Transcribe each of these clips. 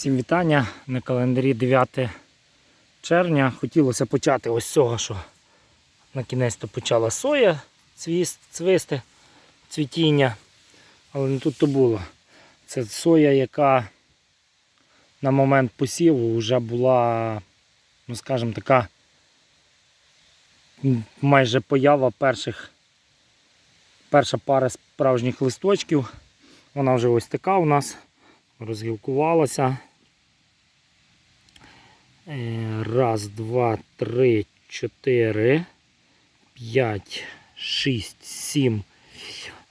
Всім вітання на календарі 9 червня. Хотілося почати ось з цього, що на кінець то почала соя цвисти, цвітіння. Але не тут то було. Це соя, яка на момент посіву вже була, ну скажімо, така майже поява перших, перша пара справжніх листочків. Вона вже ось така у нас розгілкувалася. Е, Раз, два, три, чотири, п'ять, шість, сім,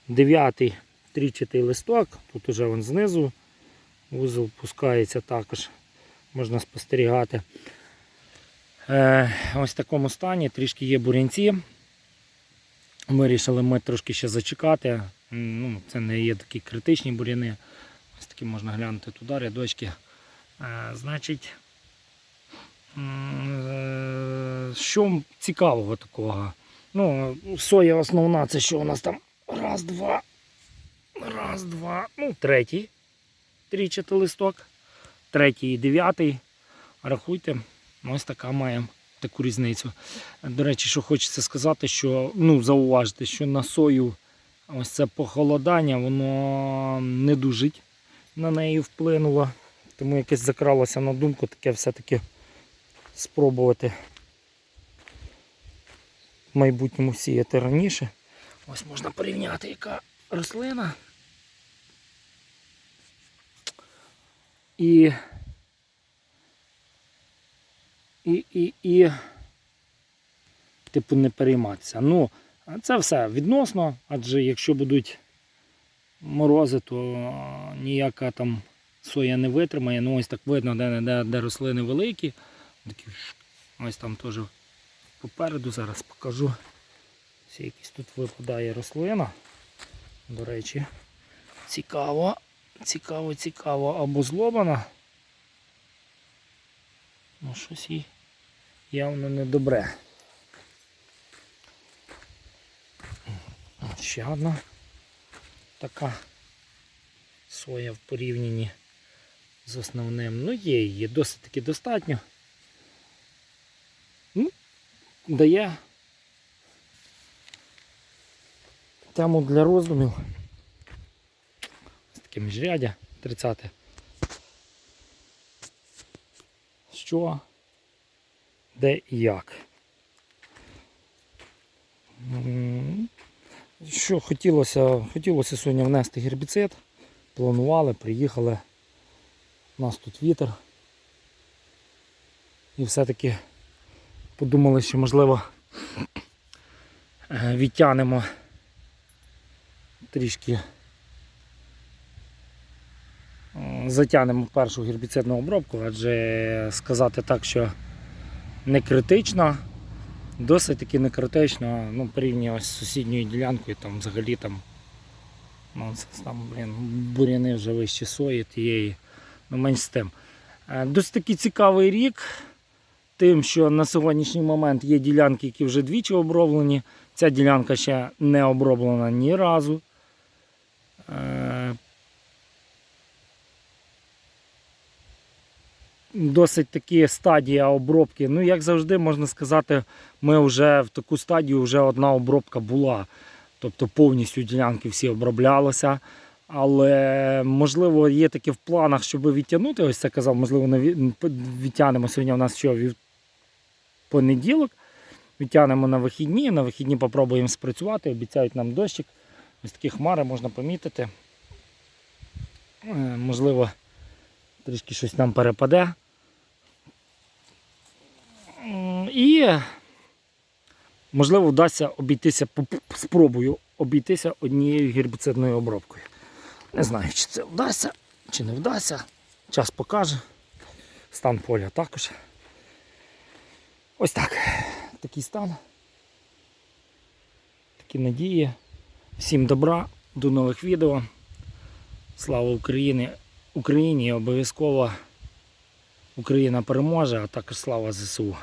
дев'ятий трічатий листок. Тут уже вон знизу вузол пускається також, можна спостерігати. Е, ось в такому стані трішки є бурянці. Вирішили ми трошки ще зачекати. Ну, це не є такі критичні буряни. Ось такі можна глянути туди, рядочки. Е, значить, що цікавого такого? Ну, соя основна, це що у нас там? Раз, два. Раз, два. Ну, третій. Трічатий листок. Третій і дев'ятий. Рахуйте, ось така маємо таку різницю. До речі, що хочеться сказати, що ну, зауважити, що на сою ось це похолодання, воно не дужить на неї вплинуло. Тому якесь закралося на думку таке все-таки спробувати в майбутньому сіяти раніше. Ось можна порівняти, яка рослина. І, і, і, і типу не перейматися. Ну, це все відносно, адже якщо будуть морози, то ніяка там соя не витримає. Ну ось так видно, де, де, де рослини великі. Ось там теж попереду зараз покажу. Ось якась тут випадає рослина. До речі, цікаво, цікаво, цікаво. Або злобана. Ну щось їй явно не добре. Ще одна така соя в порівнянні з основним. Ну, є її досить таки достатньо. Дає тему для роздумів. Ось таке міжрядя 30. Що, де і як. Що хотілося, хотілося сьогодні внести гербіцид. Планували, приїхали. У нас тут вітер. І все-таки подумали, що можливо е, відтягнемо трішки е, затягнемо першу гербіцидну обробку, адже сказати так, що не критично, досить таки не критично, ну, порівняно з сусідньою ділянкою, там взагалі там, ну, там блін, буряни вже вище сої тієї, ну менш з тим. Е, Досить такий цікавий рік, тим, що на сьогоднішній момент є ділянки, які вже двічі оброблені. Ця ділянка ще не оброблена ні разу. Е, Досить такі стадія обробки. Ну, як завжди, можна сказати, ми вже в таку стадію вже одна обробка була. Тобто повністю ділянки всі оброблялися. Але можливо є таке в планах, щоб відтягнути. Ось це казав, можливо, не відтягнемо сьогодні. У нас що понеділок. Відтягнемо на вихідні. На вихідні попробуємо спрацювати. Обіцяють нам дощик. Ось такі хмари можна помітити. Е, Можливо, трішки щось нам перепаде. І можливо вдасться обійтися, спробую обійтися однією гербіцидною обробкою. Не знаю, чи це вдасться, чи не вдасться. Час покаже. Стан поля також. Ось так. Такий стан. Такі надії. Всім добра, до нових відео. Слава Україні! Україні обов'язково Україна переможе, а також слава ЗСУ.